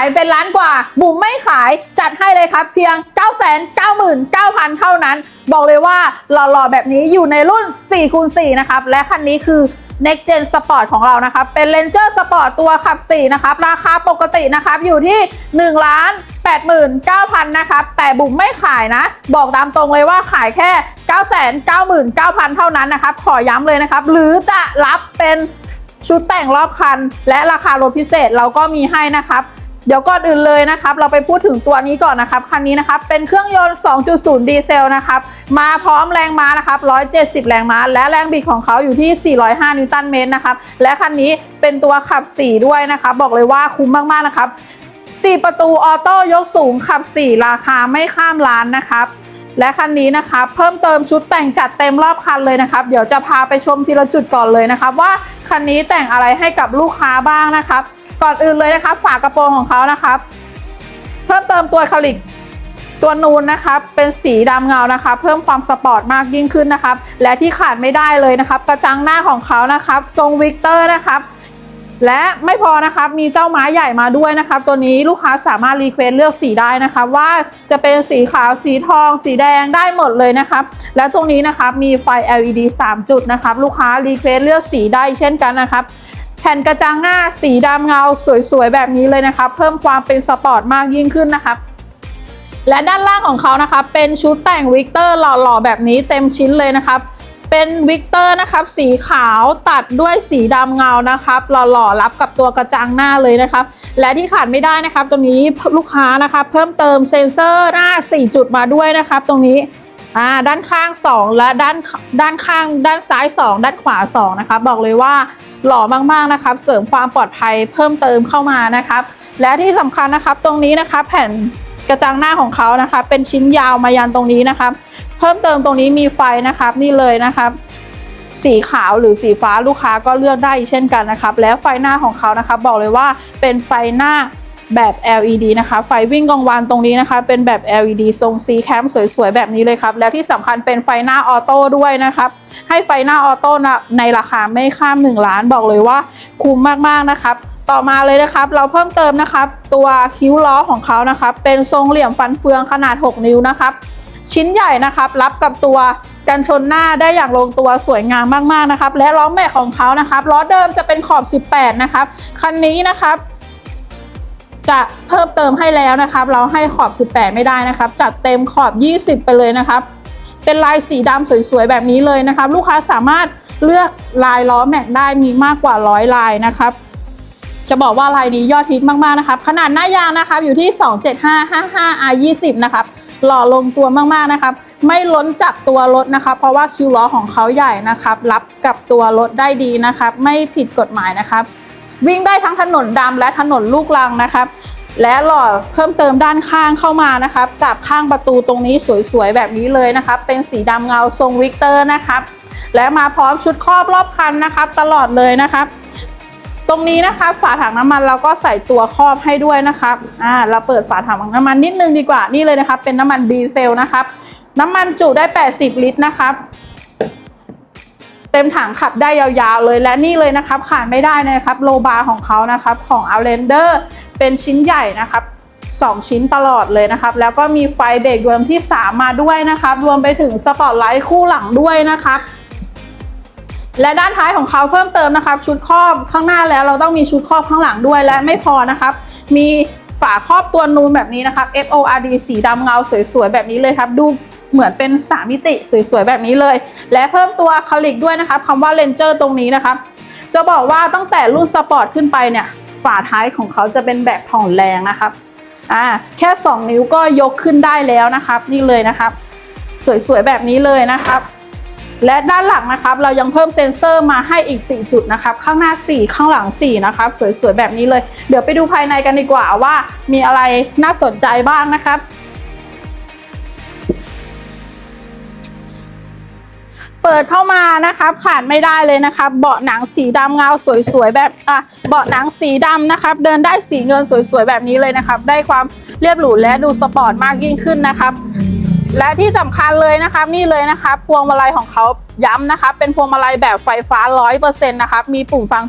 ายเป็นล้านกว่า บุ๋มไม่ขายจัดให้เลยครับ เพียง 9 9 9 0 0 0 เท่านั้น บอกเลยว่าหล่อๆ แบบนี้อยู่ในรุ่น4คูณ4นะครับ และคันนี้คือ Next Gen Sport ของเรานะครับ เป็น Ranger Sport ตัวขับ 4 นะครับ ราคาปกตินะครับ อยู่ที่1ล้าน89,000นะครับ แต่บุ๋มไม่ขายนะ บอกตามตรงเลยว่าขายแค่ 999,000 เท่านั้นนะครับ ขอย้ำเลยนะครับ หรือจะรับเป็นชุดแต่งรอบคัน และราคารถพิเศษเราก็มีให้นะครับ เดี๋ยวก่อนอื่นเลยนะครับ เราไปพูดถึงตัวนี้ก่อนนะครับ คันนี้นะครับ เป็นเครื่องยนต์ 2.0 ดีเซลนะครับ มาพร้อมแรงม้านะครับ 170 แรงม้า และแรงบิดของเขาอยู่ที่ 405 นิวตันเมตรนะครับ และคันนี้เป็นตัวขับ 4 ด้วยนะครับ บอกเลยว่าคุ้มมากๆนะครับ 4 ประตูออโต้ยกสูงขับ 4 ราคาไม่ข้ามล้านนะครับและคันนี้นะครับเพิ่มเติมชุดแต่งจัดเต็มรอบคันเลยนะครับ เดี๋ยวจะพาไปชมทีละจุดก่อนเลยนะครับ ว่าคันนี้แต่งอะไรให้กับลูกค้าบ้างนะครับ ก่อนอื่นเลยนะครับ ฝากระโปรงของเขานะครับ เพิ่มเติมตัวคาลิกตัวนูนนะครับเป็นสีดำเงานะคะ เพิ่มความสปอร์ตมากยิ่งขึ้นนะครับ และที่ขาดไม่ได้เลยนะครับ กระจังหน้าของเขานะครับ ทรงวิกเตอร์นะครับและไม่พอนะครับมีเจ้าไม้ใหญ่มาด้วยนะครับ ตัวนี้ลูกค้าสามารถรีเควสเลือกสีได้นะครับ ว่าจะเป็นสีขาวสีทอง สีแดงได้หมดเลยนะครับ และตรงนี้นะครับมีไฟ LED 3 จุดนะครับ ลูกค้ารีเควสเลือกสีได้เช่นกันนะครับ แผ่นกระจังหน้าสีดำเงาสวยๆแบบนี้เลยนะครับเพิ่มความเป็นสปอร์ตมากยิ่งขึ้นนะครับและด้านล่างของเขานะครับเป็นชุดแต่งวิกเตอร์หล่อๆ แบบนี้เต็มชิ้นเลยนะครับเป็นวิกเตอร์นะครับสีขาวตัดด้วยสีดำเงานะครับหล่อๆรับกับตัวกระจังหน้าเลยนะครับ และที่ขาดไม่ได้นะครับ ตรงนี้ลูกค้านะครับเพิ่มเติมเซ็นเซอร์หน้า 4 จุดมาด้วยนะครับ ตรงนี้ อ่าด้านข้าง 2 และด้านด้านข้าง ด้านซ้าย 2 ด้านขวา 2 นะคะบอกเลยว่าหล่อมากๆนะครับ เสริมความปลอดภัยเพิ่มเติมเข้ามานะครับและที่สำคัญนะครับตรงนี้นะคะแผ่นกระจังหน้าของเขานะคะเป็นชิ้นยาวมายันตรงนี้นะครับเพิ่มเติมตรงนี้มีไฟนะครับนี่เลยนะครับสีขาวหรือสีฟ้าลูกค้าก็เลือกได้เช่นกันนะครับ แล้วไฟหน้าของเขานะครับบอกเลยว่าเป็นไฟหน้า แบบ LED นะคะ ไฟวิ่งกลางวันตรงนี้นะคะ เป็นแบบ LED ทรง C cam สวยๆ แบบนี้เลยครับ แล้วที่สำคัญเป็นไฟหน้าออโต้ด้วยนะครับ ให้ไฟหน้าออโต้ในราคาไม่ข้าม 1 ล้านบอกเลยว่าคุ้มมากๆนะครับต่อมาเลยนะครับ เราเพิ่มเติมนะครับ ตัวคิ้วล้อของเขานะครับ เป็นทรงเหลี่ยมฟันเฟืองขนาด 6 นิ้วนะครับ ชิ้นใหญ่นะครับ รับกับตัวกันชนหน้าได้อย่างลงตัวสวยงามมากๆนะครับ และล้อแม็กของเขานะครับล้อเดิมจะเป็นขอบ 18 นะครับ คันนี้นะครับ จะเพิ่มเติมให้แล้วนะครับ เราให้ขอบ 18 ไม่ได้นะครับ จัดเต็มขอบ 20 ไปเลยนะครับเป็นลายสีดำสวยๆ แบบนี้เลยนะครับ ลูกค้าสามารถเลือกลายล้อแม็กได้มีมากกว่าร้อยลายนะครับจะบอกว่าลายนี้ยอดฮิตมากๆนะครับ ขนาดหน้ายางนะครับอยู่ที่ 27555 R 20 นะครับหล่อลงตัวมากๆนะครับ ไม่ล้นจากตัวรถนะครับ เพราะว่าคิวล้อของเขาใหญ่นะครับ รับกับตัวรถได้ดีนะครับ ไม่ผิดกฎหมายนะครับ วิ่งได้ทั้งถนนดำและถนนลูกรังนะครับ และหล่อเพิ่มเติมด้านข้างเข้ามานะครับ กับข้างประตูตรงนี้สวยๆแบบนี้เลยนะครับ เป็นสีดำเงาทรงวิกเตอร์นะครับ และมาพร้อมชุดครอบรอบคันนะครับ ตลอดเลยนะครับ ตรงนี้นะคะฝาถังน้ำมันเราก็ใส่ตัวครอบให้ด้วยนะครับอ่าเราเปิดฝาถังน้ำมันนิดนึงดีกว่านี่เลยนะครับ เป็นน้ำมันดีเซลนะครับ น้ำมันจุได้ 80 ลิตรนะครับ เต็มถังขับได้ยาวๆเลยและนี่เลยนะครับขาดไม่ได้นะครับโลบาร์ของเขานะครับของ Outlander เป็นชิ้นใหญ่นะครับ2 ชิ้นตลอดเลยนะครับ แล้วก็มีไฟเบรกรวมที่ 3 มาด้วยนะครับ รวมไปถึงสปอตไลท์คู่หลังด้วยนะครับและด้านท้ายของเขาเพิ่มเติมนะครับ ชุดครอบข้างหน้าแล้วเราต้องมีชุดครอบข้างหลังด้วยและไม่พอนะครับ มีฝาครอบตัวนูนแบบนี้นะครับ FORD สีดำเงาสวยๆแบบนี้เลยครับ ดู เหมือนเป็นสามมิติสวยๆแบบนี้เลย และเพิ่มตัวคาลิกด้วยนะครับคำว่าเลนเจอร์ตรงนี้นะครับ จะบอกว่าตั้งแต่รุ่นสปอร์ตขึ้นไปเนี่ย ฝาท้ายของเขาจะเป็นแบบผ่อนแรงนะครับอ่าแค่ 2 นิ้วก็ยกขึ้นได้แล้วนะครับ นี่เลยนะครับ สวยๆแบบนี้เลยนะครับและด้านหลังนะครับเรายังเพิ่มเซ็นเซอร์มาให้อีก 4 จุดนะครับ ข้างหน้า 4 ข้างหลัง 4 นะครับ สวยๆแบบนี้เลย เดี๋ยวไปดูภายในกันดีกว่าว่ามีอะไรน่าสนใจบ้างนะครับ เปิดเข้ามานะครับขาดไม่ได้เลยนะครับเบาะหนังสีดำเงาสวยๆแบบอะเบาะหนังสีดำนะครับ เดินได้สีเงินสวยๆแบบนี้เลยนะครับ ได้ความเรียบหรูและดูสปอร์ตมากยิ่งขึ้นนะครับและที่สำคัญเลยนะครับนี่เลยนะครับพวงมาลัยของเขาย้ำนะครับเป็นพวงมาลัยแบบไฟฟ้า 100%นะครับมีปุ่มฟัง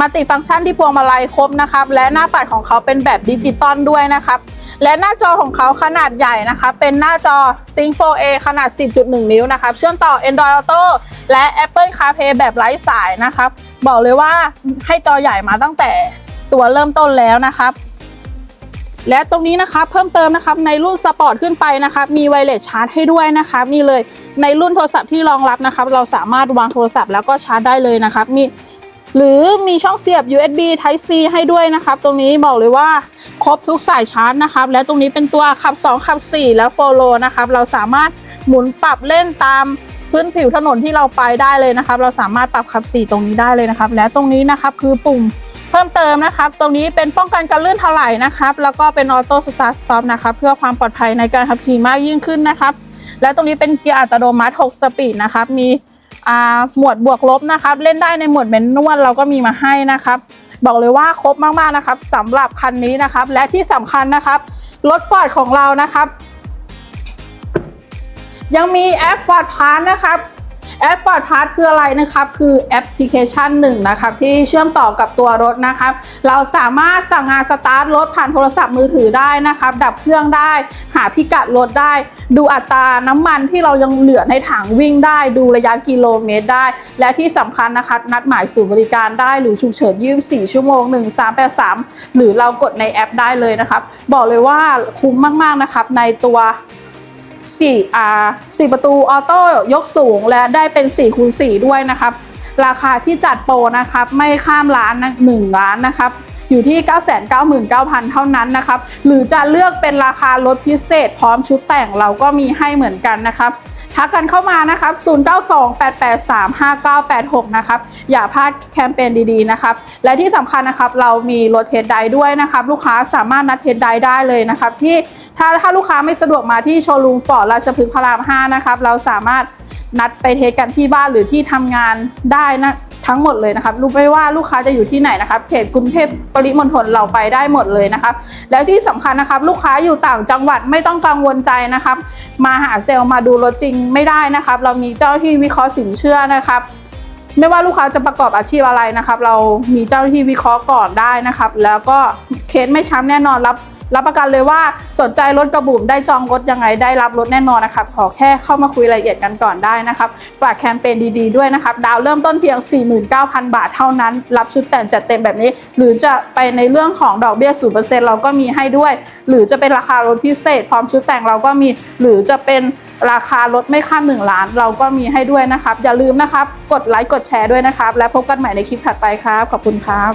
มัลติฟังก์ชันที่พวงมาลัยครบนะครับ และหน้าปัดของเขาเป็นแบบดิจิตอลด้วยนะครับ และหน้าจอของเขาขนาดใหญ่นะครับเป็นหน้าจอ Sync 4A ขนาด 10.1 นิ้วนะครับ เชื่อมต่อ Android Auto และ Apple CarPlay แบบไร้สายนะครับ บอกเลยว่าให้จอใหญ่มาตั้งแต่ตัวเริ่มต้นแล้วนะครับและตรงนี้นะครับเพิ่มเติมนะครับในรุ่นสปอร์ตขึ้นไปนะครับมีไวเลสชาร์จให้ด้วยนะครับนี่เลยในรุ่นโทรศัพท์ที่รองรับนะครับ เราสามารถวางโทรศัพท์แล้วก็ชาร์จได้เลยนะครับ มี หรือมีช่องเสียบ USB Type C ให้ด้วยนะครับ ตรงนี้บอกเลยว่าครบทุกสายชาร์จนะครับ และตรงนี้เป็นตัวขับ 2 ขับ 4 และโฟโลนะครับ เราสามารถหมุนปรับเล่นตามพื้นผิวถนนที่เราไปได้เลยนะครับ เราสามารถปรับขับ 4 ตรงนี้ได้เลยนะครับ และตรงนี้นะครับคือปุ่มเพิ่มเติมนะครับ ตรงนี้เป็นป้องกันการลื่นถลายนะครับ แล้วก็เป็นออโต้สตาร์ทสต็อปนะครับ เพื่อความปลอดภัยในการขับขี่มากยิ่งขึ้นนะครับ และตรงนี้เป็นเกียร์อัตโนมัติ 6 สปีดนะครับ มี หมวดบวกลบนะครับ เล่นได้ในหมวดเมนนวลเราก็มีมาให้นะครับ บอกเลยว่าครบมากๆนะครับสำหรับคันนี้นะครับ และที่สำคัญนะครับรถฟอร์ดของเรานะครับ ยังมีแอปฟอร์ดพาร์นะครับ แอป Ford Pass คืออะไรนะครับ คือแอปพลิเคชันหนึ่งนะครับที่เชื่อมต่อกับตัวรถนะครับ เราสามารถสั่งงานสตาร์ทรถผ่านโทรศัพท์มือถือได้นะครับ ดับเครื่องได้ หาพิกัดรถได้ ดูอัตราน้ำมันที่เรายังเหลือในถังวิ่งได้ ดูระยะกิโลเมตรได้ และที่สำคัญนะคะนัดหมายศูนย์บริการได้หรือฉุกเฉิน24 ชั่วโมง 1383 หรือเรากดในแอปได้เลยนะครับ บอกเลยว่าคุ้มมากๆนะครับในตัว 4อ่า4ประตูออโต้ยกสูงและได้เป็น4คูณ4ด้วยนะครับ ราคาที่จัดโปรนะครับ ไม่ข้ามล้านนะ1ล้านนะครับ อยู่ที่ 999,000 เท่านั้นนะครับ หรือจะเลือกเป็นราคาลดพิเศษพร้อมชุดแต่งเราก็มีให้เหมือนกันนะครับ ทักกันเข้ามานะครับ 0928835986 นะครับ อย่าพลาดแคมเปญดีๆนะครับ และที่สำคัญนะครับเรามีรถเทสไดด้วยนะครับ ลูกค้าสามารถนัดเทสไดได้เลยนะครับ ที่ถ้าถ้าลูกค้าไม่สะดวกมาที่โชว์รูมฟอร์ดราชพฤกษ์พระราม 5 นะครับ เราสามารถนัดไปเทสกันที่บ้านหรือที่ทำงานได้นะ ทั้งหมดเลยนะครับรู้ไม่ว่าลูกค้าจะอยู่ที่ไหนนะครับเขตกรุงเทพปริมณฑลเราไปได้หมดเลยนะครับแล้วที่สำคัญนะครับ ลูกค้าอยู่ต่างจังหวัดไม่ต้องกังวลใจนะครับ มาหาเซลล์มาดูรถจริงไม่ได้นะครับ เรามีเจ้าหน้าที่วิเคราะห์สินเชื่อนะครับไม่ว่าลูกค้าจะประกอบอาชีพอะไรนะครับ เรามีเจ้าหน้าที่วิเคราะห์ก่อนได้นะครับ แล้วก็เคสไม่ช้ำแน่นอนรับ รับประกันเลยว่าสนใจรถกระบุ่มได้จองรถยังไงได้รับรถแน่นอนนะครับขอแค่เข้ามาคุยรายละเอียดกันก่อนได้นะครับฝากแคมเปญดีๆด้วยนะครับดาวเริ่มต้นเพียง 49,000 บาทเท่านั้น รับชุดแต่งจัดเต็มแบบนี้ หรือจะไปในเรื่องของดอกเบี้ย 0%เราก็มีให้ด้วย หรือจะเป็นราคารถพิเศษ พร้อมชุดแต่งเราก็มี หรือจะเป็นราคารถไม่ข้าม 1 ล้าน เราก็มีให้ด้วยนะครับ อย่าลืมนะครับ กดไลค์กดแชร์ด้วยนะครับ และพบกันใหม่ในคลิปถัดไปครับ ขอบคุณครับ